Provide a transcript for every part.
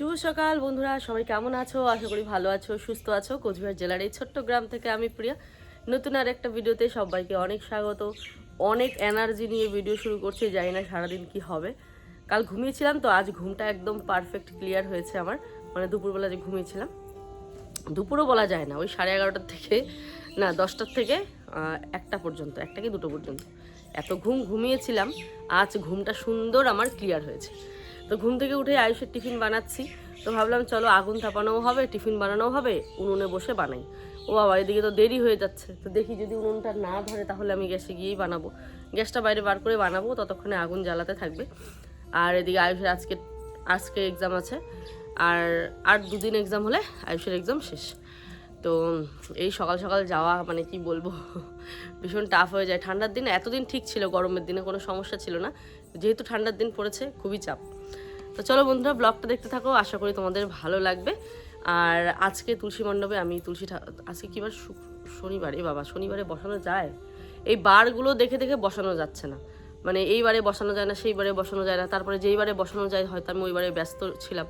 শুভ সকাল, বন্ধুরা। সবাই কেমন আছো? আশা করি ভালো আছো, সুস্থ আছো। কোচবিহার জেলার এই ছোট্ট গ্রাম থেকে আমি প্রিয়া। নতুন আর একটা ভিডিওতে সবাইকে অনেক স্বাগত। অনেক এনার্জি নিয়ে ভিডিও শুরু করছি, জানি না সারাদিন কি হবে। কাল ঘুমিয়েছিলাম তো, আজ ঘুমটা একদম পারফেক্ট ক্লিয়ার হয়েছে আমার। মানে দুপুরবেলা যে ঘুমিয়েছিলাম, দুপুরও বলা যায় না। ওই সাড়ে এগারোটার থেকে, না, দশটার থেকে একটা পর্যন্ত, একটা কি দুটো পর্যন্ত। এত ঘুম, ঘুমিয়েছিলাম, আজ ঘুমটা সুন্দর আমার ক্লিয়ার হয়েছে। তো ঘুম থেকে উঠে আয়ুষের টিফিন বানাচ্ছি। তো ভাবলাম, চলো আগুন থাপানোও হবে, টিফিন বানানোও হবে, উনুনে বসে বানাই। ও বাবা, এদিকে তো দেরি হয়ে যাচ্ছে। তো দেখি যদি উনুনটা না ধরে, তাহলে আমি গ্যাসে গিয়েই বানাবো। গ্যাসটা বাইরে বার করে বানাবো, ততক্ষণে আগুন জ্বালাতে থাকবে। আর এদিকে আয়ুষের আজকে আজকে এক্সাম আছে। আর আর দুদিন এক্সাম হলে আয়ুষের এক্সাম শেষ। তো এই সকাল সকাল যাওয়া মানে কি বলব, ভীষণ টাফ হয়ে যায়। ঠান্ডার দিন এতদিন ঠিক ছিল, গরমের দিনে কোনো সমস্যা ছিল না। যেহেতু ঠান্ডার দিন পড়েছে, খুবই চাপ। তো চলো বন্ধুরা ব্লগটা দেখতে থাকো, আশা করি তোমাদের ভালো লাগবে। আর আজকে তুলসী মণ্ডপে আমি তুলসী আজকে কি বার? শুক- শনিবার। এ বাবা, শনিবারে বসানো যায়? এই বারগুলো দেখে দেখে বসানো যাচ্ছে না। মানে এইবারে বসানো যায় না সেইবারে বসানো যায় না। তারপরে যেইবারে বসানো যায়, হয়তো আমি ওইবারে ব্যস্ত ছিলাম।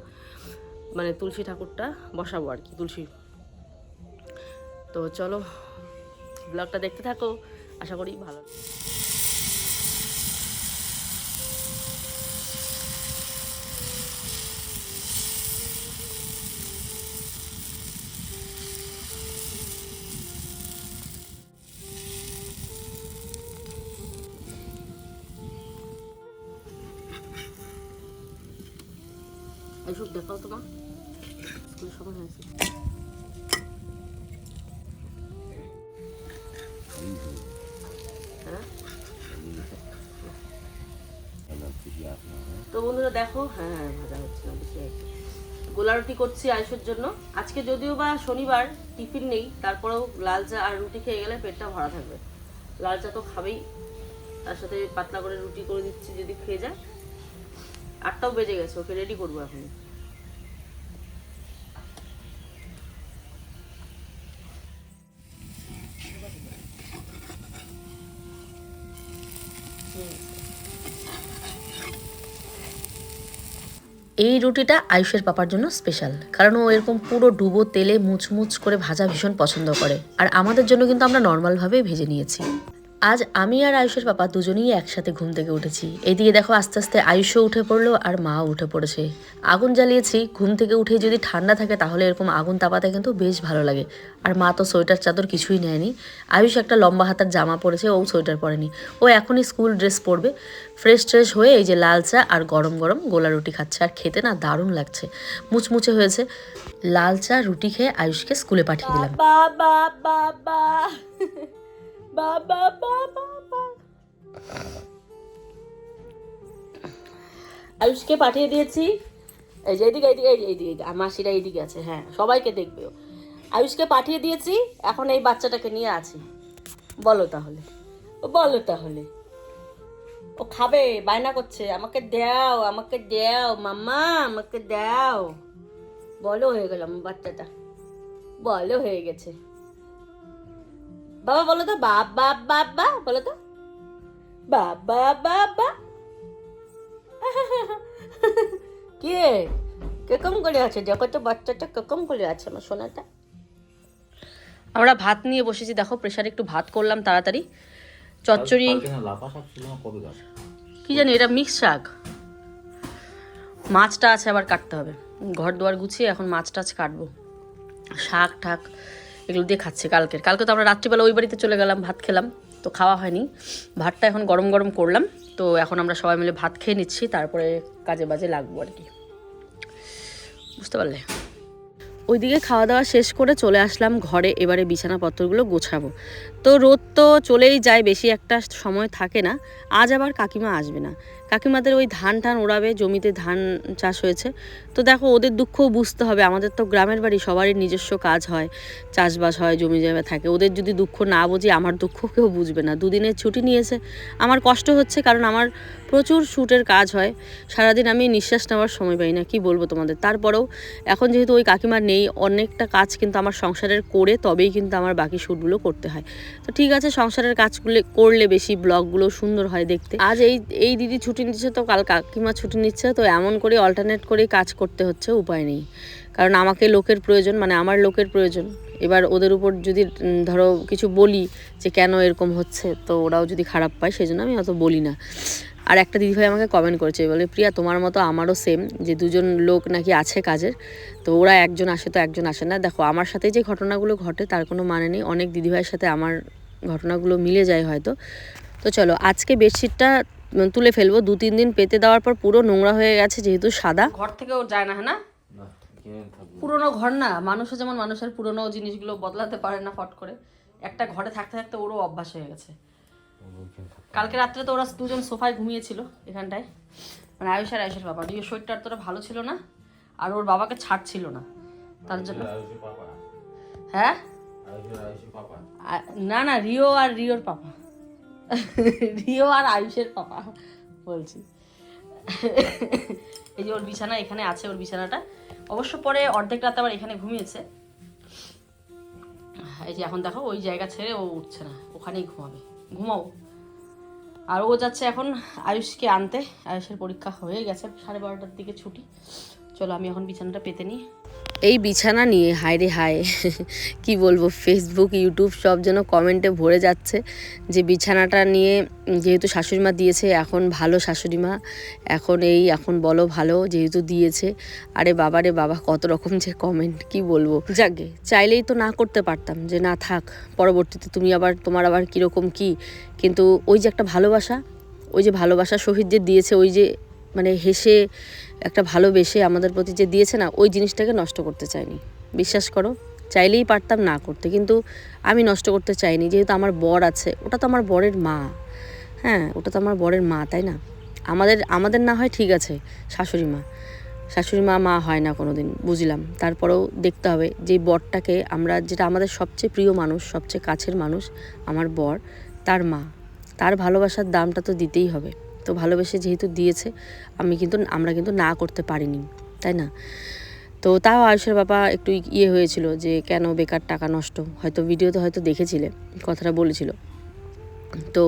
মানে তুলসী ঠাকুরটা বসাবো আর কি, তুলসী। তো চলো ব্লগটা দেখতে থাকো, আশা করি ভালো এইসব দেখাও তোমার স্কুলের সময় হয়েছে। হ্যাঁ? তো বন্ধুরা দেখো হ্যাঁ হ্যাঁ গোলা রুটি করছি জন্য। আজকে যদিও বা শনিবার, টিফিন নেই, তারপরেও লাল চা আর রুটি খেয়ে গেলে পেটটা ভরা থাকবে। লাল চা তো খাবেই। তার সাথে পাতলা করে রুটি করে দিচ্ছি যদি খেয়ে যায়। আটটাও বেজে গেছে, ওকে রেডি করব এখন এই রুটিটা আয়ুষের পাপার জন্য স্পেশাল কারণ ও এরকম পুরো ডুবো তেলে মুচমুচ করে ভাজা ভীষণ পছন্দ করে। আর আমাদের জন্য কিন্তু আমরা নর্মালভাবেই ভেজে নিয়েছি। আজ আমি আর আয়ুষের পাপা দুজনেই একসাথে ঘুম থেকে উঠেছি। এইদিকে দেখো আস্তে আস্তে আয়ুষও উঠে পড়ল আর মাও উঠে পড়েছে। আগুন জ্বালিয়েছি, ঘুম থেকে উঠে যদি ঠান্ডা থাকে তাহলে এরকম আগুন তাপাতে কিন্তু বেশ ভালো লাগে। আর মা তো সোয়েটার, চাদর কিছুই নেয়নি। আয়ুষ একটা লম্বা হাতার জামা পরেছে, ও সোয়েটার পরেনি। ও এখনই স্কুল ড্রেস পরবে। ফ্রেশ, ট্রেশ হয়ে এই যে লাল চা আর গরম গরম গোলা রুটি খাচ্ছে। আর খেতে না দারুণ লাগছে। মুচমুচে হয়েছে। লাল চা, রুটি খেয়ে আয়ুষকে স্কুলে পাঠিয়ে দিলাম। বাবা বাবা। বাবা বাবা আয়ুষকে পাঠিয়ে দিয়েছি। এই যে এইদিকে এইদিকে এইদিকে। আমার মাসিরা এইদিকে আছে হ্যাঁ সবাইকে দেখবে। আয়ুষকে পাঠিয়ে দিয়েছি, এখন এই বাচ্চাটাকে নিয়ে আছি। বলো তাহলে। বলো তাহলে। ও খাবে, বায়না করছে, আমাকে দাও আমাকে দাও, মাম্মা, আমাকে দাও। বলো হয়ে গেলাম বাচ্চাটা। বলো হয়ে গেছে। বাবা বলো তো বাবা বাবা বলো তো। বাবা বাবা কে? কেকম করে আছে? দেখো তো বাচ্চাটা কেকম করে আছে আমার সোনাটা? আমরা ভাত নিয়ে বসেছি দেখো প্রেশারে একটু ভাত করলাম তাড়াতাড়ি। চচ্চড়ি কি জানি এটা মিক্স শাক। মাছটা আছে আবার কাটতে হবে। ঘর দুয়ার গুছিয়ে এখন মাছ টাছ কাটবো। শাক ঠাক এগুলো দিয়ে খাচ্ছে কালকের। কালকে তো আমরা রাত্রিবেলা ওই বাড়িতে চলে গেলাম, ভাত খেলাম, তো খাওয়া হয়নি। ভাতটা এখন গরম গরম করলাম, তো এখন আমরা সবাই মিলে ভাত খেয়ে নিচ্ছি, তারপরে কাজে বাজে লাগবো আর কি। বুঝতে পারলে? ওইদিকে খাওয়া দাওয়া শেষ করে চলে আসলাম ঘরে, এবারে বিছানাপত্রগুলো গোছাবো। তো রোদ তো চলেই যায়, বেশি একটা সময় থাকে না। আজ আবার কাকিমা আসবে না। কাকিমাদের ওই ধান টান ওড়াবে, জমিতে ধান চাষ হয়েছে। তো দেখো, ওদের দুঃখও বুঝতে হবে। আমাদের তো গ্রামের বাড়ি, সবারই নিজস্ব কাজ হয়, চাষবাস হয়, জমি জমা থাকে। ওদের যদি দুঃখ না বুঝি, আমার দুঃখ কেউ বুঝবে না। দুদিনের ছুটি নিয়েছে। আমার কষ্ট হচ্ছে কারণ আমার প্রচুর শ্যুটের কাজ হয়। সারাদিন আমি নিঃশ্বাস নেওয়ার সময় পাই না, কি বলব তোমাদের? তারপরেও এখন যেহেতু ওই কাকিমার নেই, অনেকটা কাজ কিন্তু আমার সংসারের করে তবেই কিন্তু আমার বাকি শ্যুটগুলো করতে হয়। তো ঠিক আছে, সংসারের কাজগুলো করলে বেশি ব্লগগুলো সুন্দর হয় দেখতে। আজ এই এই দিদি ছুটি ছুটি নিচ্ছে তো কাল কাকিমা ছুটি নিচ্ছে, তো এমন করে অল্টারনেট করেই কাজ করতে হচ্ছে, উপায় নেই। কারণ আমাকে লোকের প্রয়োজন মানে আমার লোকের প্রয়োজন। এবার ওদের উপর যদি ধরো কিছু বলি যে কেন এরকম হচ্ছে, তো ওরাও যদি খারাপ পায়, সেই জন্য আমি অত বলি না। আর একটা দিদিভাই আমাকে কমেন্ট করেছে, বলে, প্রিয়া, তোমার মতো আমারও সেম যে দুজন লোক নাকি আছে কাজের, তো ওরা একজন আসে তো একজন আসে না। দেখো, আমার সাথে যে ঘটনাগুলো ঘটে, তার কোনো মানে নেই। অনেক দিদিভাইয়ের সাথে আমার ঘটনাগুলো মিলে যায় হয়তো। তো চলো, আজকে বেডশিটটা তুলে ফেলব। দু তিন দিন পেতে দেওয়ার পর পুরো নোংরা হয়ে গেছে যেহেতু সাদা। ঘর থেকেও যায় না হ্যাঁ না না। পুরোনো ঘর না মানুষও যেমন মানুষের পুরনো জিনিসগুলো বদলাতে পারে না ফট করে একটা ঘরে থাকতে থাকতে ওরও অভ্যাস হয়ে গেছে। কালকে রাত্রে তো ওরা দুজন সোফায় ঘুমিয়েছিল এখানটায়। মানে আয়ুষ আর আয়ুষের বাবা। রিও শরীরটা আর তোরা ভালো ছিল না আর ওর বাবাকে ছাড়ছিল না। তার জন্য হ্যাঁ? আয়ুষের আয়ুষের না না রিও আর রিওর পাপা। রিও আর আয়ুষের পাপা, বলছি। এই যে ওর বিছানা এখানে আছে, ওর বিছানাটা। অবশ্য পরে অর্ধেক রাতে আবার এখানে ঘুমিয়েছে। এই যে এখন দেখো, ওই জায়গা ছেড়ে ও উঠছে না, ওখানেই ঘুমাবে। ঘুমাও। আর ও যাচ্ছে এখন আয়ুষকে আনতে, আয়ুষের পরীক্ষা হয়ে গেছে, সাড়ে বারোটার দিকে ছুটি। চলো আমি এখন বিছানাটা পেতে নিই। এই বিছানা নিয়ে হায় রে হায়, কি বলব ফেসবুক ইউটিউব সব যেন কমেন্টে ভরে যাচ্ছে যে বিছানাটা নিয়ে যেহেতু শাশুড়িমা দিয়েছে, এখন ভালো শাশুড়িমা, এখন এই, এখন বলো ভালো যেহেতু দিয়েছে, আরে বাবা রে বাবা, কত রকম যে কমেন্ট কি বলব। যাকে, চাইলেই তো না করতে পারতাম যে না থাক, পরবর্তীতে তুমি আবার, তোমার আবার কীরকম কি, কিন্তু ওই যে একটা ভালোবাসা, ওই যে ভালোবাসা শহীদ যে দিয়েছে, ওই যে মানে হেসে একটা ভালোবেসে আমাদের প্রতি যে দিয়েছে না, ওই জিনিসটাকে নষ্ট করতে চাইনি। বিশ্বাস করো, চাইলেই পারতাম না করতে, কিন্তু আমি নষ্ট করতে চাইনি। যেহেতু আমার বর আছে, ওটা তো আমার বরের মা। হ্যাঁ ওটা তো আমার বরের মা, তাই না? আমাদের আমাদের না হয় ঠিক আছে, শাশুড়ি মা। শাশুড়ি মা মা হয় না কোনো দিন বুঝলাম। তারপরেও দেখতে হবে, যে বরটাকে আমরা, যেটা আমাদের সবচেয়ে প্রিয় মানুষ, সবচেয়ে কাছের মানুষ, আমার বর, তার মা। তার ভালোবাসার দামটা তো দিতেই হবে। তো ভালোবেসে যেহেতু দিয়েছে, আমি কিন্তু আমরা কিন্তু না করতে পারিনি, তাই না? তো তাও আয়ুষের বাবা একটু ইয়ে হয়েছিল যে কেন বেকার টাকা নষ্ট? হয়তো ভিডিওতে হয়তো দেখেছিলে, কথাটা বলেছিল। তো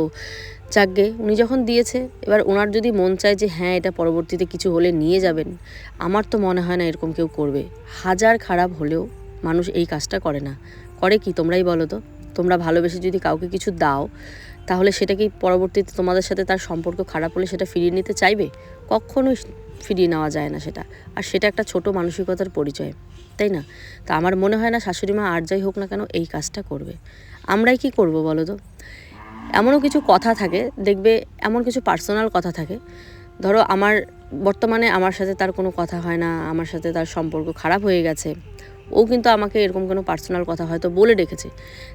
যাকগে, উনি যখন দিয়েছে, এবার ওনার যদি মন চায় যে হ্যাঁ এটা পরবর্তীতে কিছু হলে নিয়ে যাবেন, আমার তো মনে হয় না এরকম কেউ করবে। হাজার খারাপ হলেও মানুষ এই কাজটা করে না। করে কি তোমরাই বলো তো? তোমরা ভালোবেসে যদি কাউকে কিছু দাও, তাহলে সেটা কি পরবর্তীতে তোমাদের সাথে তার সম্পর্ক খারাপ হলে সেটা ফিরিয়ে নিতে চাইবে? কখনোই ফিরিয়ে নেওয়া যায় না সেটা। আর সেটা একটা ছোট মানসিকতার পরিচয়, তাই না? তা আমার মনে হয় না শাশুড়ি মা আর যাই হোক না কেন এই কাজটা করবে। আমরাই কি করব বলো তো? এমনও কিছু কথা থাকে, দেখবে এমন কিছু পার্সোনাল কথা থাকে। ধরো আমার, বর্তমানে আমার সাথে তার কোনো কথা হয় না, আমার সাথে তার সম্পর্ক খারাপ হয়ে গেছে। ও কিন্তু আমাকে এরকম কোনো পার্সোনাল কথা হয়তো বলে রেখেছে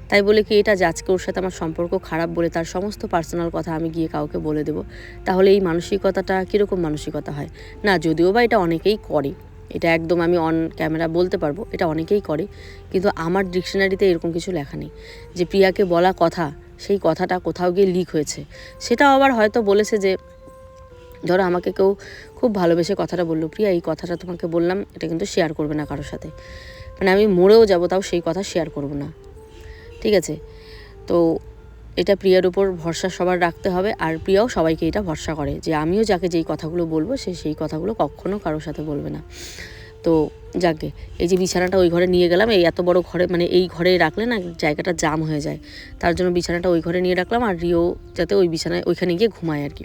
তাই বলে কি, এটা যে আজকে ওর সাথে আমার সম্পর্ক খারাপ বলে তার সমস্ত পার্সোনাল কথা আমি গিয়ে কাউকে বলে দেবো। তাহলে এই মানসিকতাটা কীরকম মানসিকতা হয়? না, যদিও বা এটা অনেকেই করে। এটা একদম আমি অন ক্যামেরা বলতে পারব, এটা অনেকেই করে। কিন্তু আমার ডিকশনারিতে এরকম কিছু লেখা নেই যে প্রিয়াকে বলা কথা, সেই কথাটা কোথাও গিয়ে লিক হয়েছে। সেটাও আবার হয়তো বলেছে যে, ধরো আমাকে কেউ খুব ভালোবেসে কথাটা বলল, প্রিয়া, এই কথাটা তোমাকে বললাম, এটা কিন্তু শেয়ার করবে না কারোর সাথে। মানে আমি মরেও যাব, তাও সেই কথা শেয়ার করব না। ঠিক আছে? তো এটা প্রিয়ার উপর ভরসা সবার রাখতে হবে, আর প্রিয়াও সবাইকে এটা ভরসা করে যে আমিও যাকে যেই কথাগুলো বলব, সে সেই কথাগুলো কখনো কারোর সাথে বলবে না। তো যাকে এই যে বিছানাটা ওই ঘরে নিয়ে গেলাম, এই এত বড় ঘরে মানে এই ঘরে রাখলে না জায়গাটা জাম হয়ে যায়। তার জন্য বিছানাটা ওই ঘরে নিয়ে রাখলাম, আর রিও যাতে ওই বিছানায় ওইখানে গিয়ে ঘুমায় আর কি।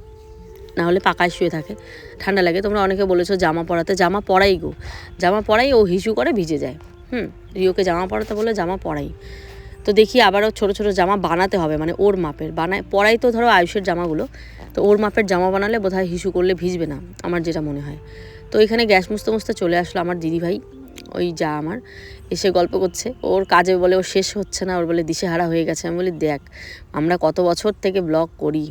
না হলে পাকায় শুয়ে থাকে। ঠান্ডা লাগে, তোমরা অনেকে বলেছ জামা পরাতে, জামা পরাই গো। জামা পরাই ও হিসু করে ভিজে যায়। হুম, রিওকে জামা পরাতে বলে জামা পরাই। তো দেখি আবারও ছোট ছোট জামা বানাতে হবে মানে ওর মাপের। বানায়, পরাই তো ধরো আয়ুষের জামাগুলো। তো ওর মাপের জামা বানালে বোধহয় হিসু করলে ভিজবে না, আমার যেটা মনে হয়। তো এখানে গ্যাস মুছতে মুছতে চলে আসলো আমার দিদিভাই, ওই যা আমার, এসে গল্প করছে। ওর কাজে বলে ও শেষ হচ্ছে না, ওর বলে দিশেহারা হয়ে গেছে। আমি বলি, দেখ, আমরা কত বছর থেকে ব্লগ করি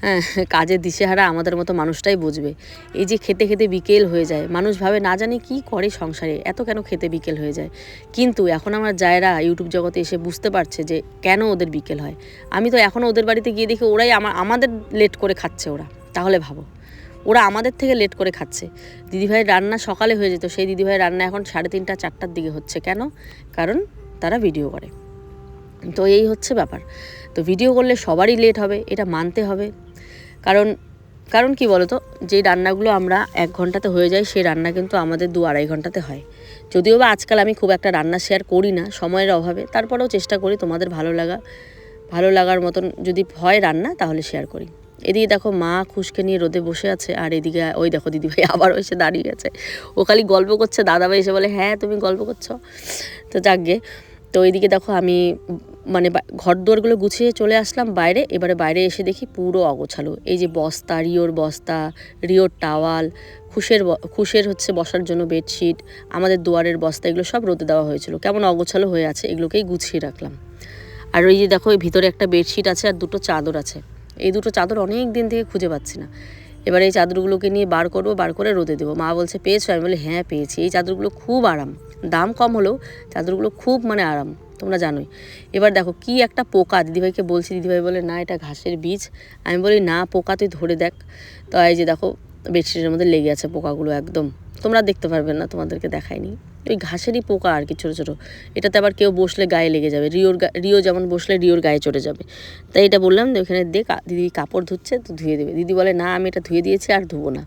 হ্যাঁ কাজে দিশেহারা আমাদের মতো মানুষটাই বুঝবে। এই যে খেতে খেতে বিকেল হয়ে যায়, মানুষ ভাবে না জানি কি করে সংসারে, এত কেন খেতে বিকেল হয়ে যায়? কিন্তু এখন আমার জায়রা ইউটিউব জগতে এসে বুঝতে পারছে যে কেন ওদের বিকেল হয়। আমি তো এখনও ওদের বাড়িতে গিয়ে দেখি ওরাই আমার, আমাদের লেট করে খাচ্ছে ওরা। তাহলে ভাবো, ওরা আমাদের থেকে লেট করে খাচ্ছে। দিদিভাইয়ের রান্না সকালে হয়ে যেত, সেই দিদিভাইয়ের রান্না এখন সাড়ে তিনটা, চারটার দিকে হচ্ছে। কেন? কারণ তারা ভিডিও করে। তো এই হচ্ছে ব্যাপার। তো ভিডিও করলে সবারই লেট হবে, এটা মানতে হবে। কারণ কারণ কি বলতো? যে রান্নাগুলো আমরা এক ঘন্টাতে হয়ে যায় সেই রান্না কিন্তু আমাদের দু আড়াই ঘন্টাতে হয়। যদিও বা আজকাল আমি খুব একটা রান্না শেয়ার করি না, সময়ের অভাবে, তারপরেও চেষ্টা করি তোমাদের ভালো লাগা, ভালো লাগার মতন যদি হয় রান্না, তাহলে শেয়ার করি। এদিকে দেখো মা খুশকে নিয়ে রোদে বসে আছে, আর এদিকে, ওই দেখো দিদিভাই আবার এসে দাঁড়িয়ে আছে। ও খালি গল্প করছে, দাদাভাই এসে বলে হ্যাঁ তুমি গল্প করছ? তো যাকগে তো এইদিকে দেখো আমি মানে ঘর দুয়ারগুলো গুছিয়ে চলে আসলাম বাইরে। এবারে বাইরে এসে দেখি পুরো অগোছালো। এই যে বস্তা রিওর বস্তা রিওর টাওয়াল, খুশের খুশের হচ্ছে বসার জন্য বেডশিট, আমাদের দুয়ারের বস্তা, এগুলো সব রোদে দেওয়া হয়েছিল। কেমন অগোছালো হয়ে আছে এগুলোকেই গুছিয়ে রাখলাম। আর ওই যে দেখো ভিতরে একটা বেডশিট আছে আর দুটো চাদর আছে। এই দুটো চাদর অনেক দিন থেকে খুঁজে পাচ্ছি না। এবার এই চাদরগুলোকে নিয়ে বার করব, বার করে রোদে দেবো। মা বলছে, পেয়েছ? আমি বলি হ্যাঁ পেয়েছি। এই চাদরগুলো খুব আরাম। দাম কম হলেও চাদরগুলো খুব মানে আরাম, তোমরা জানোই। এবার দেখো কি একটা পোকা, দিদিভাইকে বলছি, দিদিভাই বলে, না, এটা ঘাসের বীজ। আমি বলি, না, পোকা, তুই ধরে দেখ। তো এই যে দেখো বেডশিটের মধ্যে লেগে আছে পোকাগুলো একদম। তোমরা দেখতে পারবে না, তোমাদেরকে দেখাইনি। ওই ঘাসেরই পোকা আর কি, ছোটো ছোটো। এটাতে আবার কেউ বসলে গায়ে লেগে যাবে। রিওর রিও যেমন বসলে রিওর গায়ে চড়ে যাবে। তাই এটা বললাম যে, ওখানে দে দিদি কাপড় ধুচ্ছে, তো ধুয়ে দেবে। দিদি বলে, না, আমি এটা ধুয়ে দিয়েছি, আর ধুবো না।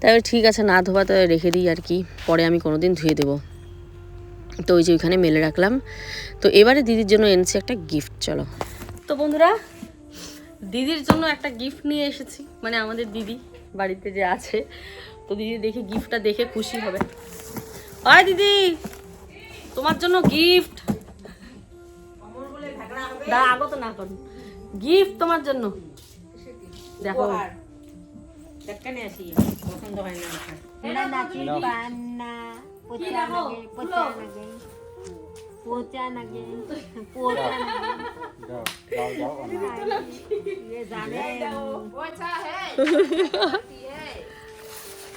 তাই ঠিক আছে, না ধোয়া তো রেখে দিই আর কি, পরে আমি কোনো দিন ধুয়ে দেবো। তো ওই যে ওইখানে মেলে রাখলাম। তো এবারে দিদির জন্য এনেছি একটা গিফট চলো। তো বন্ধুরা দিদির জন্য একটা গিফট নিয়ে এসেছি। মানে আমাদের দিদি বাড়িতে যে আছে তো দিদি দেখে গিফটটা দেখে খুশি হবে। আয় দিদি তোমার জন্য গিফট দা আগত না করুন গিফট তোমার জন্য। দেখো।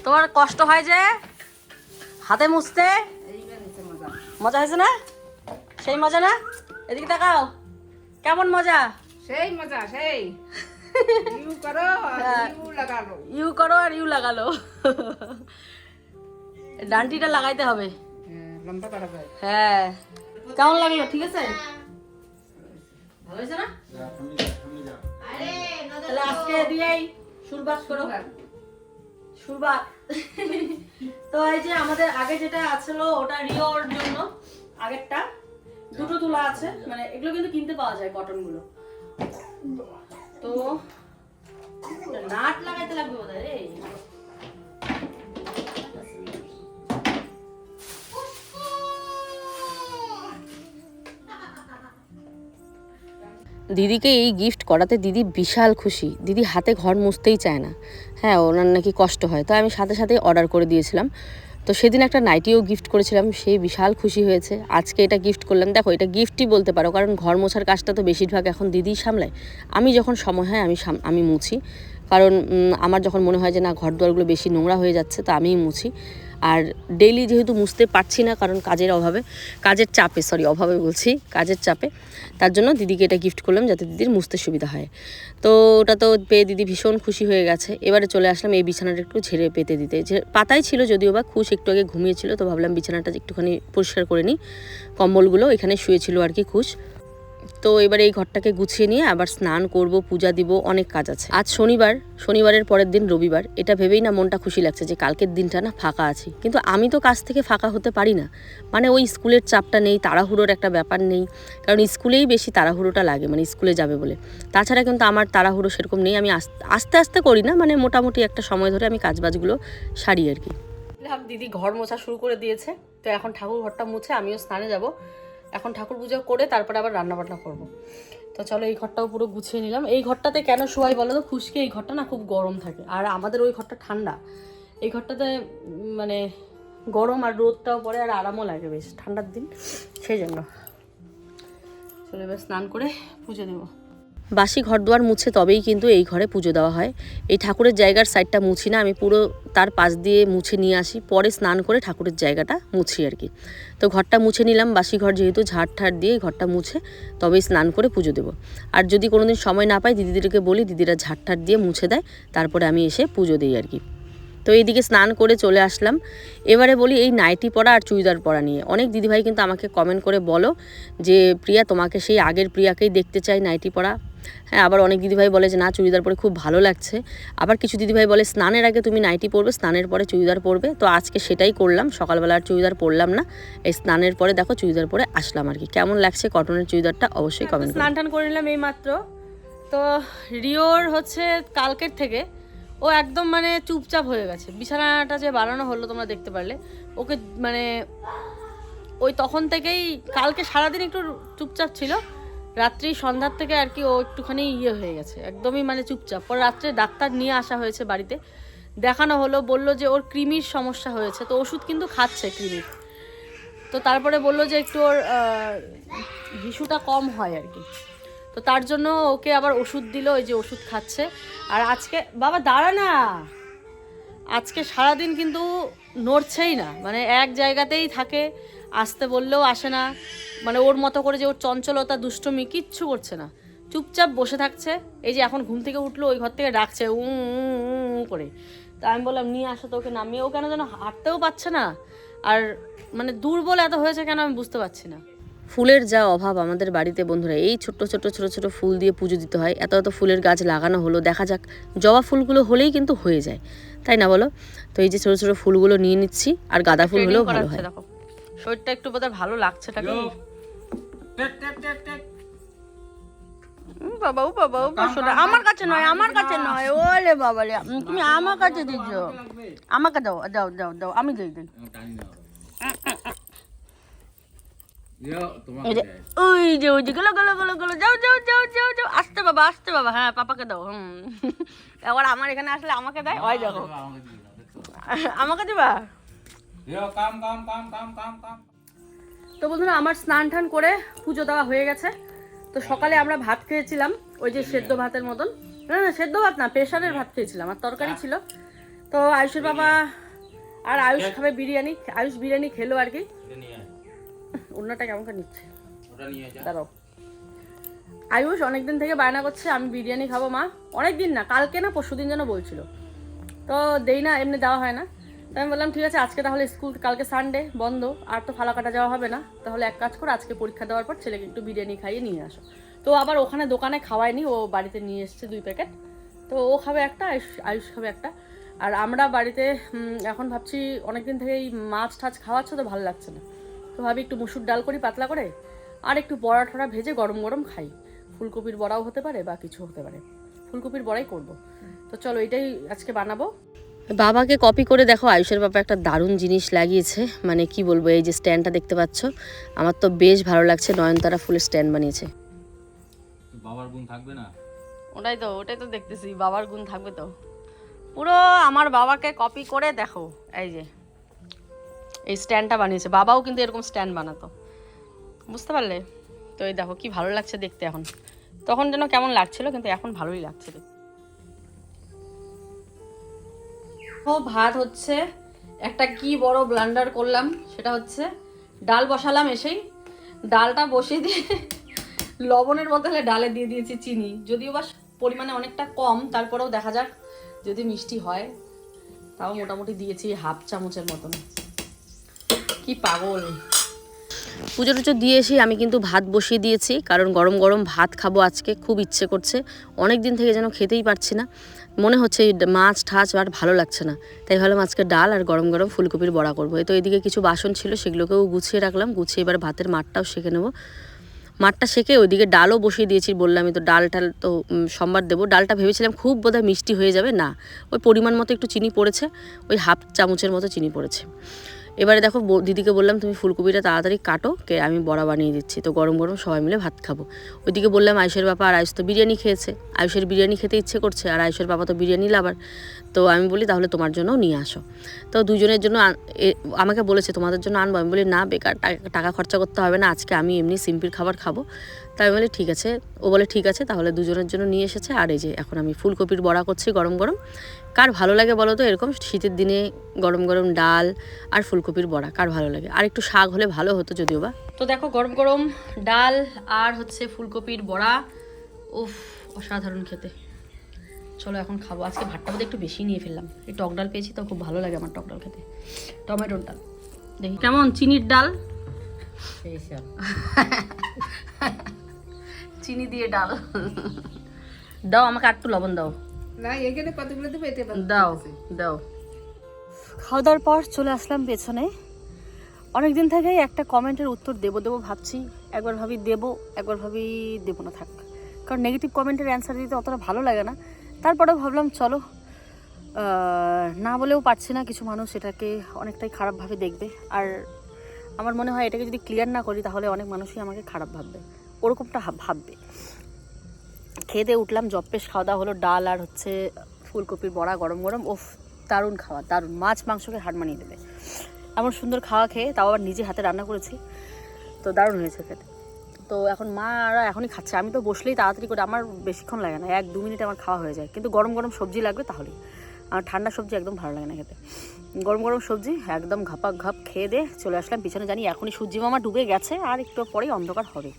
তোমার কষ্ট হয় যে হাতে মুছতে? মজা। হয়েছে না? সেই মজা না? এদিকে তাকাও। কেমন মজা? সেই মজা সেই। ইউ করো আর ইউ লাগালো। ইউ করো আর ইউ লাগালো। ডান্টিটা লাগাইতে হবে। লম্বা করাবে হ্যাঁ। কেমন লাগল? ঠিক আছে? ভালো হয়েছে না? তাহলে আজকে দিয়েই সুরবাত করো। সুরবাত তো এই যে আমাদের আগে যেটা আছিল ওটা রিওর জন্য আগেরটা। দুটো তুলা আছে মানে এগুলো কিন্তু কিনতে পাওয়া যায় কটনগুলো। তো নাট লাগাইতে লাগবে বোধহয়। দিদিকে এই গিফট করাতে দিদি বিশাল খুশি। দিদি হাতে ঘর মুছতেই চায় না। হ্যাঁ ওনার নাকি কষ্ট হয়। তো আমি সাথে সাথেই অর্ডার করে দিয়েছিলাম। তো সেদিন একটা নাইটিও গিফট করেছিলাম। সে বিশাল খুশি হয়েছে। আজকে এটা গিফট করলাম। দেখো, এটা গিফটই বলতে পারো, কারণ ঘর মোছার কাজটা তো বেশিরভাগ এখন দিদিই সামলায়। আমি যখন সময় হয়, আমি আমি মুছি। কারণ আমার যখন মনে হয় যে না ঘর দুয়ারগুলো বেশি নোংরা হয়ে যাচ্ছে, তো আমিই মুছি। আর ডেইলি যেহেতু মুছতে পারছি না, কারণ কাজের অভাবে, কাজের চাপে সরি অভাবে বলছি, কাজের চাপে, তার জন্য দিদিকে এটা গিফট করলাম যাতে দিদির মুছতে সুবিধা হয়। তো ওটা তো পেয়ে দিদি ভীষণ খুশি হয়ে গেছে। এবারে চলে আসলাম এই বিছানাটা একটু ঝেড়ে পেতে দিতে। পাতাই ছিল যদিও বা খুশ একটু আগে ঘুমিয়েছিল, তো ভাবলাম বিছানাটা একটুখানি পরিষ্কার করে নিই। কম্বলগুলো এখানে শুয়েছিল আর কি খুশ। তো এবার এই ঘরটাকে গুছিয়ে নিয়ে আবার স্নান করব, পূজা দিব, অনেক কাজ আছে। আজ শনিবার, শনিবারের পরের দিন রবিবার। এটা ভেবেই না মনটা খুশি লাগছে যে কালকের দিনটা না ফাঁকা আছি। কিন্তু আমি তো কাজ থেকে ফাঁকা হতে পারি না। মানে ওই স্কুলের চাপটা নেই, তাড়াহুড়োর একটা ব্যাপার নেই। কারণ স্কুলেই বেশি তাড়াহুড়োটা লাগে মানে স্কুলে যাবে বলে। তাছাড়া কিন্তু আমার তাড়াহুড়ো সেরকম নেই। আমি আস্তে আস্তে করি না মানে মোটামুটি একটা সময় ধরে আমি কাজবাজগুলো সারি আর কি। দিদি ঘর মোছা শুরু করে দিয়েছে। তো এখন ঠাকুর ঘরটা মুছে আমিও স্নানে যাব। এখন ঠাকুর পুজো করে তারপরে আবার রান্না বান্না করব। তো চলো এই ঘরটাও পুরো গুছিয়ে নিলাম। এই ঘরটাতে কেন শোয়াই বলো তো? খুশকি, এই ঘরটা না খুব গরম থাকে। আর আমাদের ওই ঘরটা ঠান্ডা। এই ঘরটাতে মানে গরম আর রোদটাও পরে আর আরামও লাগে বেশ ঠান্ডার দিন। সেই জন্য। চলো এবার স্নান করে পুজো দেবো। বাসি ঘর দুয়ার মুছে তবেই কিন্তু এই ঘরে পুজো দেওয়া হয়। এই ঠাকুরের জায়গার সাইডটা মুছি না, আমি পুরো তার পাশ দিয়ে মুছে নিয়ে আসি, পরে স্নান করে ঠাকুরের জায়গাটা মুছি আর কি। তো ঘরটা মুছে নিলাম, বাসি ঘর যেহেতু ঝাড় ঠাড় দিয়ে ঘরটা মুছে, তবেই স্নান করে পুজো দেবো। আর যদি কোনোদিন সময় না পাই, দিদিদেরকে বলি, দিদিরা ঝাড় ঠাড় দিয়ে মুছে দেয়, তারপরে আমি এসে পুজো দিই আর কি। তো এইদিকে স্নান করে চলে আসলাম। এবারে বলি, এই নাইটি পরা আর চুড়িদার পরা নিয়ে। অনেক দিদিভাই কিন্তু আমাকে কমেন্ট করে বলো যে, প্রিয়া, তোমাকে সেই আগের প্রিয়াকেই দেখতে চাই নাইটি পরা। হ্যাঁ আবার অনেক দিদিভাই বলে যে না চুড়িদার পরে খুব ভালো লাগছে। আবার কিছু দিদিভাই বলে স্নানের আগে তুমি নাইটি পরবে স্নানের পরে চুড়িদার পরবে। তো আজকে সেটাই করলাম সকালবেলা আর চুড়িদার পরলাম না। এই স্নানের পরে দেখো চুড়িদার পরে আসলাম আর কি। কেমন লাগছে কটনের চুড়িদারটা অবশ্যই কমেন্ট স্নান টান করে। নিলাম এই মাত্র তো রিওর হচ্ছে কালকের থেকে ও একদম মানে চুপচাপ হয়ে গেছে। বিছানাটা যে বানানো হলো তোমরা দেখতে পারলে ওকে মানে ওই তখন থেকেই কালকে সারাদিন একটু চুপচাপ ছিল। রাত্রি সন্ধ্যার থেকে আর কি ও একটুখানি ইয়ে হয়ে গেছে, একদমই মানে চুপচাপ। পর রাত্রে ডাক্তার নিয়ে আসা হয়েছে বাড়িতে। দেখানো হলো, বলল যে ওর কৃমির সমস্যা হয়েছে, তো ওষুধ কিন্তু খাচ্ছে কৃমির। তো তারপরে বলল যে একটু ওর হিসুটা কম হয় আর কি। তো তার জন্য ওকে আবার ওষুধ দিল, ওই যে ওষুধ খাচ্ছে। আর আজকে, বাবা দাঁড়া না! আজকে সারাদিন কিন্তু নড়ছেই না মানে এক জায়গাতেই থাকে। আসতে বললেও আসে না। মানে ওর মতো করে যে ওর চঞ্চলতা দুষ্টমি কিচ্ছু করছে না। চুপচাপ বসে থাকছে। এই যে এখন ঘুম থেকে উঠল ওই ঘর থেকে ডাকছে উ করে। তা আমি বললাম নিয়ে আসো তো ওকে নামিয়ে ও কেন যেন হাঁটতেও পারছে না। আর মানে দুর্বল এত হয়েছে কেন আমি বুঝতে পারছি না। ফুলের যা অভাব আমাদের বাড়িতে বন্ধুরা এই ছোট্ট ছোট্ট ছোট ছোট ফুল দিয়ে পুজো দিতে হয়। এত এত ফুলের গাছ লাগানো হলো দেখা যাক। জবা ফুলগুলো হলেই কিন্তু হয়ে যায়। তাই না বলো? তো এই যে ছোট ছোট ফুলগুলো নিয়ে নিচ্ছি আর গাঁদা ফুল হলেও ভালো হয়। শরীরটা একটু বোধহয় ভালো লাগছে টাকে বাবা ও বাবা ও শোনা আমার কাছে নয় আমার কাছে নয়। ওলে বাবা রে তুমি আমার কাছে দিচ্ছ আমাকে দাও দাও দাও দাও আমি দিই দিই। ওই যে ওই যে গেলো গেলো গেলো গেলো। যাও যাও যাও যাও যাও। আসতে বাবা আসতে বাবা। হ্যাঁ পাপাকে দাও হুম। এবার আমার এখানে আসলে আমাকে দেয় ওই দেখো। আমাকে দিবি? তো বন্ধুরা আমার স্নান টান করে পুজো দেওয়া হয়ে গেছে। তো সকালে আমরা ভাত খেয়েছিলাম ওই যে সেদ্ধ ভাতের মতন। না না সেদ্ধ ভাত না প্রেশারের ভাত খেয়েছিলাম আর তরকারি ছিল। তো আয়ুষের বাবা আর আয়ুষ খাবে বিরিয়ানি আয়ুষ বিরিয়ানি খেলো আর কি। অন্যটা কেমন করে নিচ্ছে? দাঁড়াও। আয়ুষ অনেকদিন থেকে বায়না করছে আমি বিরিয়ানি খাব মা। অনেক দিন না কালকে না পরশু দিন যেন বলছিল। তো দেই না এমনি দেওয়া হয় না। আমি বললাম, ঠিক আছে, আজকে তাহলে স্কুল কালকে সানডে বন্ধ। আর তো ফালা কাটা যাওয়া হবে না। তাহলে এক কাজ করে, আজকে পরীক্ষা দেওয়ার পর ছেলেকে একটু বিরিয়ানি খাইয়ে নিয়ে আসো। তো আবার ওখানে দোকানে খাওয়ায়নি, ও বাড়িতে নিয়ে এসছে দুই প্যাকেট। তো ও খাবে একটা, আয়ুষ আয়ুষ খাবে একটা। আর আমরা বাড়িতে এখন ভাবছি অনেকদিন থেকেই মাছ টাছ খাওয়াচ্ছ তো ভালো লাগছে না। তো ভাবি একটু মুসুর ডাল করি পাতলা করে, আর একটু বড়া টড়া ভেজে গরম গরম খাই। ফুলকপির বড়াও হতে পারে বা কিছু হতে পারে। ফুলকপির বড়াই করব। তো চলো, এটাই আজকে বানাবো। বাবাকে কপি করে দেখো আয়ুষের বাবা একটা দারুণ জিনিস লাগিয়েছে। মানে কি বলব এই যে স্ট্যান্ডটা দেখতে পাচ্ছ আমার তো বেশ ভালো লাগছে নয়নতারা ফুলের স্ট্যান্ড বানিয়েছে। বাবার গুণ থাকবে না? ওটাই তো ওটাই তো দেখতেছি বাবার গুণ থাকবে তো। পুরো আমার বাবাকে কপি করে দেখো এই যে এই স্ট্যান্ডটা বানিয়েছে। বাবাও কিন্তু এরকম স্ট্যান্ড বানাতো। বুঝতে পারলে? তো এই দেখো কি ভালো লাগছে দেখতে এখন। তখন যেন কেমন লাগছিল কিন্তু এখন ভালোই লাগছে দেখতে। ভাত হচ্ছে, একটা কি বড় ব্লান্ডার করলাম, সেটা হচ্ছে ডাল বসালাম এসেই। ডালটা বসিয়ে দিয়ে লবণের বদলে ডালে দিয়ে দিয়েছি চিনি। যদিও বা পরিমাণে অনেকটা কম, তারপরেও দেখা যাক যদি মিষ্টি হয়। তাও মোটামুটি দিয়েছি হাফ চামচের মতন। কি পাগল। পুজো টুজো দিয়ে এসে আমি কিন্তু ভাত বসিয়ে দিয়েছি, কারণ গরম গরম ভাত খাব আজকে, খুব ইচ্ছে করছে। অনেক দিন থেকে যেন খেতেই পারছি না। মনে হচ্ছে মাছ ঠাছ আর ভালো লাগছে না। তাই ভাবলাম আজকে ডাল আর গরম গরম ফুলকপির বড়া করব। তো এদিকে কিছু বাসন ছিল, সেগুলোকেও গুছিয়ে রাখলাম। গুছিয়ে এবার ভাতের মাঠটাও সেঁকে নেব। মাঠটা সেঁকে ওইদিকে ডালও বসিয়ে দিয়েছি বললামই তো ডাল টাল তো সোমবার দেবো। ডালটা ভেবেছিলাম খুব বোধহয় মিষ্টি হয়ে যাবে, না। ওই পরিমাণ মতো একটু চিনি পড়েছে, ওই হাফ চামচের মতো চিনি পড়েছে। এবারে দেখো দিদিকে বললাম, তুমি ফুলকপিটা তাড়াতাড়ি কাটো, কে, আমি বড়া বানিয়ে দিচ্ছি। তো গরম গরম সবাই মিলে ভাত খাব। ওইদিকে বললাম, আয়ুষের বাবা আর আয়ুষ তো বিরিয়ানি খেয়েছে। আয়ুষের বিরিয়ানি খেতে ইচ্ছে করছে, আর আয়ুষের বাবা তো বিরিয়ানি লাভার। তো আমি বলি, তাহলে তোমার জন্যও নিয়ে আসো। তো দুজনের জন্য আমাকে বলেছে, তোমাদের জন্য আনব। আমি বলি, না, বেকার, টাকা- খরচা করতে হবে না, আজকে আমি এমনি সিম্পল খাবার খাব। তাই বলে ঠিক আছে। ও বলে ঠিক আছে তাহলে দুজনের জন্য নিয়ে এসেছে। আর এই যে এখন আমি ফুলকপির বড়া করছি গরম গরম। কার ভালো লাগে বলো তো? এরকম শীতের দিনে গরম গরম ডাল আর ফুলকপির বড়া কার ভালো লাগে? আর একটু শাক হলে ভালো হতো যদিও বা। তো দেখো গরম গরম ডাল আর হচ্ছে ফুলকপির বড়া। উফ অসাধারণ খেতে। চলো এখন খাব। আজকে ভাতটা বোধহয় একটু বেশি নিয়ে ফেললাম। এই টক ডাল পেয়েছি তো খুব ভালো লাগে আমার টক ডাল খেতে। টমেটোর ডাল। দেখি কেমন? চিনির ডাল? চিনি দিয়ে ডাল। দাও আমাকে আটটু লবণ দাও। না এখানে কতগুলো দেবে? এতে দাও দাও। খাওয়া দাওয়ার পর চলে আসলাম পেছনে। অনেক দিন থেকেই একটা কমেন্টের উত্তর দেবো দেবো ভাবছি। একবার ভাবি দেবো একবার ভাবি দেবো না থাক। কারণ নেগেটিভ কমেন্টের অ্যান্সার দিতে অতটা ভালো লাগে না। তারপরেও ভাবলাম চলো না বলেও পারছি না কিছু মানুষ এটাকে অনেকটাই খারাপভাবে দেখবে। আর আমার মনে হয় এটাকে যদি ক্লিয়ার না করি তাহলে অনেক মানুষই আমাকে খারাপ ভাববে। ওরকমটা ভাববে। খেয়ে দিয়ে উঠলাম জপ্পেশ খাওয়া দাওয়া হলো, ডাল আর হচ্ছে ফুলকপির বড়া গরম গরম। ওফ, দারুণ খাওয়া, দারুণ। মাছ মাংসকে হার মানিয়ে দেবে। এমন সুন্দর খাওয়া খেয়ে তাও আবার নিজে হাতে রান্না করেছি, তো দারুণ হয়েছে খেতে। তো এখন মারা এখনই খাচ্ছে। আমি তো বসলেই তাড়াতাড়ি করে, আমার বেশিক্ষণ লাগে না, এক দু মিনিটে আমার খাওয়া হয়ে যায়। কিন্তু গরম গরম সবজি লাগবে তাহলেই। আমার ঠান্ডা সবজি একদম ভালো লাগে না খেতে। গরম গরম সবজি, একদম ঘাপাক ঘাপ, খেয়ে দিয়ে চলে আসলাম। পিছনে জানি এখনই সূর্যি মামা ডুবে গেছে, আর একটু পরেই অন্ধকার হবে।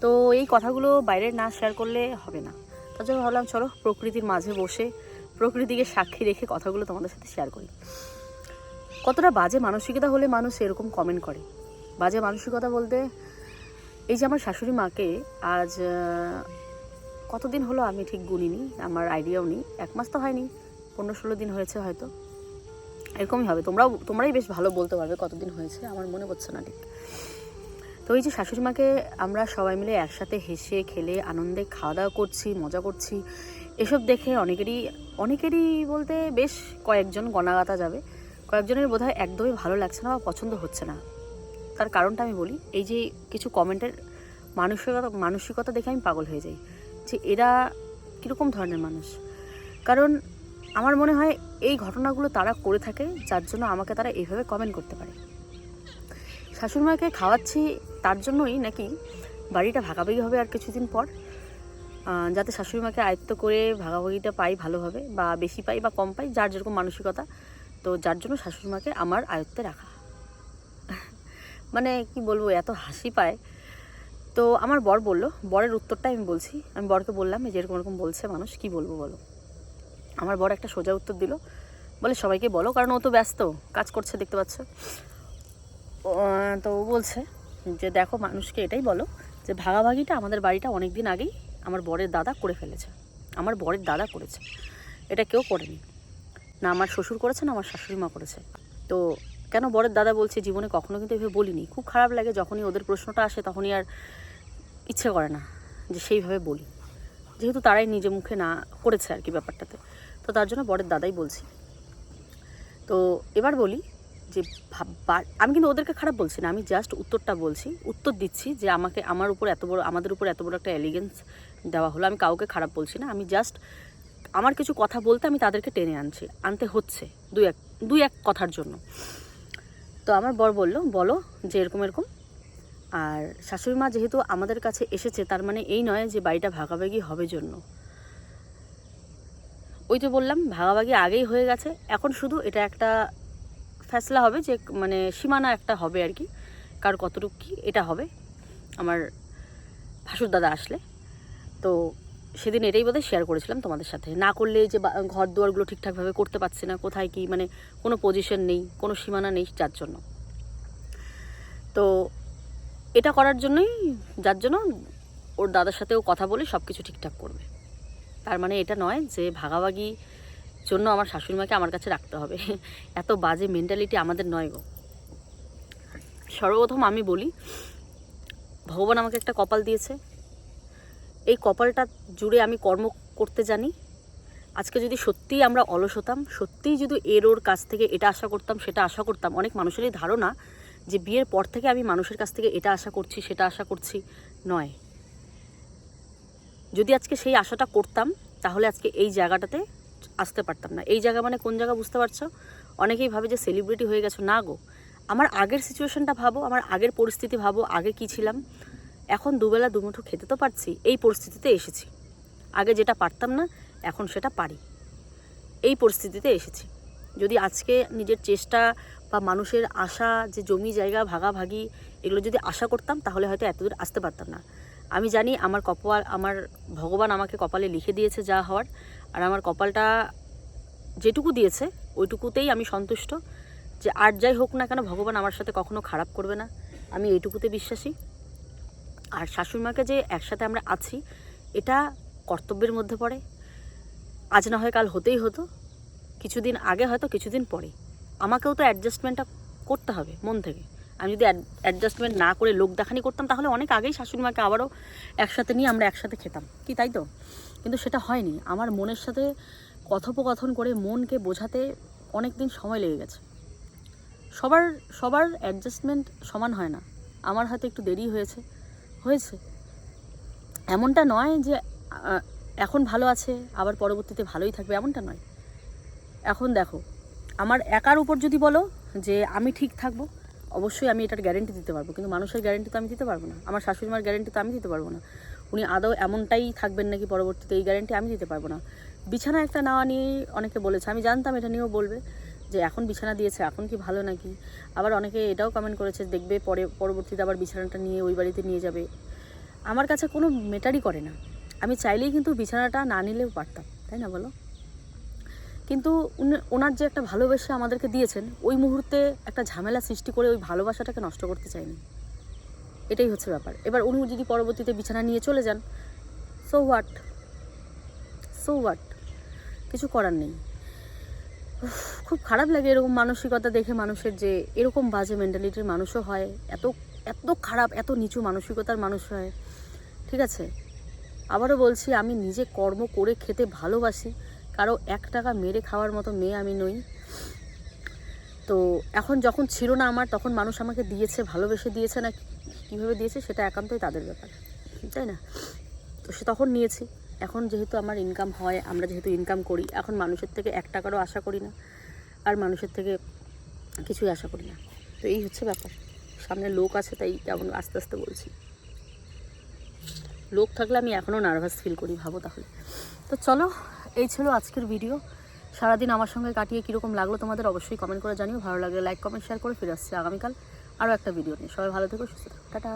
তো এই কথাগুলো বাইরে না শেয়ার করলে হবে না। তার জন্য ভাবলাম, চলো প্রকৃতির মাঝে বসে প্রকৃতিকে সাক্ষী রেখে কথাগুলো তোমাদের সাথে শেয়ার করি। কতটা বাজে মানসিকতা হলে মানুষ এরকম কমেন্ট করে? বাজে মানসিকতা বলতে, এই যে আমার শাশুড়ি মাকে আজ কতদিন হলো আমি ঠিক গুনিনি, আমার আইডিয়াও নেই। এক মাস তো হয়নি, পনেরো ষোলো দিন হয়েছে হয়তো। এরকমই হবে। তোমরাও, তোমরাই বেশ ভালো বলতে পারবে কতদিন হয়েছে, আমার মনে পড়ছে না ঠিক। তো এই যে শাশুড়ি মাকে আমরা সবাই মিলে একসাথে হেসে, খেলে, আনন্দে খাওয়া দাওয়া করছি, মজা করছি, এসব দেখে অনেকেরই অনেকেরই বলতে বেশ কয়েকজন গণাগাতা যাবে। কয়েকজনের বোধহয় একদমই ভালো লাগছে না বা পছন্দ হচ্ছে না। তার কারণটা আমি বলি, এই যে কিছু কমেন্টের মানসিকতা মানসিকতা দেখে আমি পাগল হয়ে যাই যে এরা কীরকম ধরনের মানুষ। কারণ আমার মনে হয় এই ঘটনাগুলো তারা করে থাকে, যার জন্য আমাকে তারা এইভাবে কমেন্ট করতে পারে। শাশুড়িমাকে খাওয়াচ্ছি তার জন্যই নাকি বাড়িটা ভাগাভাগি হবে আর কিছুদিন পর যাতে শাশুড়িমাকে আয়ত্ত করে ভাগাভাগিটা পাই ভালোভাবে বা বেশি পাই বা কম পাই, যার যেরকম মানসিকতা। তো যার জন্য শাশুড়িমাকে আমার আয়ত্তে রাখা। মানে কি বলব, এত হাসি পায়। তো আমার বর বলল, বরের উত্তরটাই আমি বলছি। আমি বরকে বললাম যে এরকম এরকম বলছে মানুষ, কি বলব বলো? আমার বর একটা সোজা উত্তর দিল, বলে, সবাইকে বলো, কারণ ও তো ব্যস্ত, কাজ করছে, দেখতে পাচ্ছ। তো ও বলছে যে দেখো মানুষকে এটাই বলো যে ভাগাভাগিটা আমাদের বাড়িটা অনেক দিন আগেই আমার বরের দাদা করে ফেলেছে। আমার বরের দাদা করেছে। এটা কেউ করেনি। না আমার শ্বশুর করেছে, না আমার শাশুড়ি মা করেছে। তো কেন বরের দাদা বলছে জীবনে কখনো কিন্তু এভাবে বলিনি। খুব খারাপ লাগে যখনই ওদের প্রশ্নটা আসে তখনই আর ইচ্ছে করে না যে সেইভাবে বলি। যেহেতু তারাই নিজে মুখে না করেছে আর কি ব্যাপারটাতে। তো তার জন্য বরের দাদাই বলছি। তো এবার বলি যে আমি কিন্তু ওদেরকে খারাপ বলছি না, আমি জাস্ট উত্তরটা বলছি, উত্তর দিচ্ছি যে আমাকে, আমার উপর এত বড়, আমাদের উপর এত বড় একটা এলিগেন্স দেওয়া হলো, আমি কাউকে খারাপ বলছি না, আমি জাস্ট আমার কিছু কথা বলতে আমি তাদেরকে টেনে আনছি, আনতে হচ্ছে দুই এক দুই এক কথার জন্য। তো আমার বর বলল, বলো যে এরকম এরকম। আর শাশুড়ি মা যেহেতু আমাদের কাছে এসেছে, তার মানে এই নয় যে বাড়িটা ভাগাভাগি হবে জন্য। ওই তো বললাম, ভাগাভাগি আগেই হয়ে গেছে, এখন শুধু এটা একটা ফ্যাসলা হবে যে মানে সীমানা একটা হবে আর কি, কার কতটুকু কি, এটা হবে। আমার ভাসুর দাদা আসলে। তো সেদিন এটাই বোধহয় শেয়ার করেছিলাম তোমাদের সাথে। না করলে যে ঘর দুয়ারগুলো ঠিকঠাকভাবে করতে পারছি না, কোথায় কি মানে কোনো পজিশন নেই, কোনো সীমানা নেই যার জন্য। তো এটা করার জন্যই, যার জন্য ওর দাদার সাথেও কথা বলে সব কিছু ঠিকঠাক করবে। তার মানে এটা নয় যে ভাগাভাগি জন্য আমার শাশুড়িমাকে আমার কাছে রাখতে হবে। এত বাজে মেন্টালিটি আমাদের নয় গো। সর্বপ্রথম আমি বলি, ভগবান আমাকে একটা কপাল দিয়েছে। এই কপালটা জুড়ে আমি কর্ম করতে জানি। আজকে যদি সত্যিই আমরা অলস হতাম, সত্যিই যদি এর ওর কাছ থেকে এটা আশা করতাম, সেটা আশা করতাম, অনেক মানুষেরই ধারণা যে বিয়ের পর থেকে আমি মানুষের কাছ থেকে এটা আশা করছি, সেটা আশা করছি নয়। যদি আজকে সেই আশাটা করতাম, তাহলে আজকে এই জায়গাটাতে আসতে পারতাম না। এই জায়গা মানে কোন জায়গা বুঝতে পারছ? অনেকেই ভাবে যে সেলিব্রিটি হয়ে গেছো। না গো, আমার আগের সিচুয়েশনটা ভাবো, আমার আগের পরিস্থিতি ভাবো, আগে কি ছিলাম? এখন দুবেলা দুমুঠো খেতে তো পারছি, এই পরিস্থিতিতে এসেছি। আগে যেটা পারতাম না, এখন সেটা পারি। এই পরিস্থিতিতে এসেছি। যদি আজকে নিজের চেষ্টা বা মানুষের আশা, যে জমি জায়গা ভাগাভাগি, এগুলো যদি আশা করতাম, তাহলে হয়তো এতদূর আসতে পারতাম না। আমি জানি আমার কপাল, আমার ভগবান আমাকে কপালে লিখে দিয়েছে যা হওয়ার। আর আমার কপালটা যেটুকু দিয়েছে, ওইটুকুতেই আমি সন্তুষ্ট যে আর যাই হোক না কেন ভগবান আমার সাথে কখনো খারাপ করবে না। আমি এইটুকুতে বিশ্বাসী। আর শাশুড়িমাকে যে একসাথে আমরা আছি, এটা কর্তব্যের মধ্যে পড়ে। আজ না হয় কাল হতেই হতো। কিছুদিন আগে হয়তো কিছুদিন পরে। আমাকেও তো অ্যাডজাস্টমেন্টটা করতে হবে মন থেকে। আমি যদি অ্যাডজাস্টমেন্ট না করে লোক দেখানি করতাম, তাহলে অনেক আগেই শাশুড়িমাকে আবারও একসাথে নিয়ে আমরা একসাথে খেতাম। কি তাই তো? কিন্তু সেটা হয়নি। আমার মনের সাথে কথোপকথন করে মনকে বোঝাতে অনেক দিন সময় লেগে গেছে। সবার সবার অ্যাডজাস্টমেন্ট সমান হয় না। আমার হাতে একটু দেরি হয়েছে হয়েছে। এমনটা নয় যে এখন ভালো আছে, আবার পরবর্তীতে ভালোই থাকবে, এমনটা নয়। এখন দেখো, আমার একার উপর যদি বলো যে আমি ঠিক থাকব, অবশ্যই আমি এটার গ্যারেন্টি দিতে পারব। কিন্তু মানুষের গ্যারেন্টি তো আমি দিতে পারব না। আমার শাশুড়ি মার গ্যারেন্টি তো আমি দিতে পারব না। উনি আদৌ এমনটাই থাকবেন নাকি পরবর্তীতে, এই গ্যারেন্টি আমি দিতে পারব না। বিছানা একটা নেওয়া নিয়েই অনেকে বলেছে, আমি জানতাম এটা নিয়েও বলবে যে এখন বিছানা দিয়েছে, এখন কি ভালো নাকি? আবার অনেকে এটাও কমেন্ট করেছে, দেখবে পরে, পরবর্তীতে আবার বিছানাটা নিয়ে ওই বাড়িতে নিয়ে যাবে। আমার কাছে কোনো মেটারই করে না। আমি চাইলেই কিন্তু বিছানাটা না নিলেও পারতাম, তাই না বলো? কিন্তু ওনার যে একটা ভালোবাসা আমাদেরকে দিয়েছেন, ওই মুহূর্তে একটা ঝামেলা সৃষ্টি করে ওই ভালোবাসাটাকে নষ্ট করতে চাইনি। এটাই হচ্ছে ব্যাপার। এবার উনি যদি পরবর্তীতে বিছানা নিয়ে চলে যান সো হোয়াট সো হোয়াট কিছু করার নেই। খুব খারাপ লাগে এরকম মানসিকতা দেখে মানুষের যে এরকম বাজে মেন্টালিটির মানুষও হয়, এত এত খারাপ, এত নিচু মানসিকতার মানুষ হয়। ঠিক আছে? আবারও বলছি, আমি নিজে কর্ম করে খেতে ভালোবাসি। কারও এক টাকা মেরে খাওয়ার মতো মেয়ে আমি নই। তো এখন যখন ছিল না আমার, তখন মানুষ আমাকে দিয়েছে, ভালোবেসে দিয়েছে না কীভাবে দিয়েছে সেটা একান্তই তাদের ব্যাপার, তাই না? তো সে তখন নিয়েছি। এখন যেহেতু আমার ইনকাম হয়, আমরা যেহেতু ইনকাম করি, এখন মানুষের থেকে এক টাকারও আশা করি না, আর মানুষের থেকে কিছুই আশা করি না। তো এই হচ্ছে ব্যাপার। সামনে লোক আছে, তাই কেমন আস্তে আস্তে বলছি। লোক থাকলে আমি এখনও নার্ভাস ফিল করি, ভাবো তাহলে। তো চলো, এই ছিল আজকের ভিডিও সারাদিন আমার সঙ্গে কাটিয়ে কীরকম লাগল তোমাদের অবশ্যই কমেন্ট করে জানিও। ভালো লাগলে লাইক কমেন্ট শেয়ার করে ফিরে আসছি আগামীকাল। আরও একটা ভিডিও নিয়ে। সবাই ভালো থেকো সুস্থ থাকো। টাটা।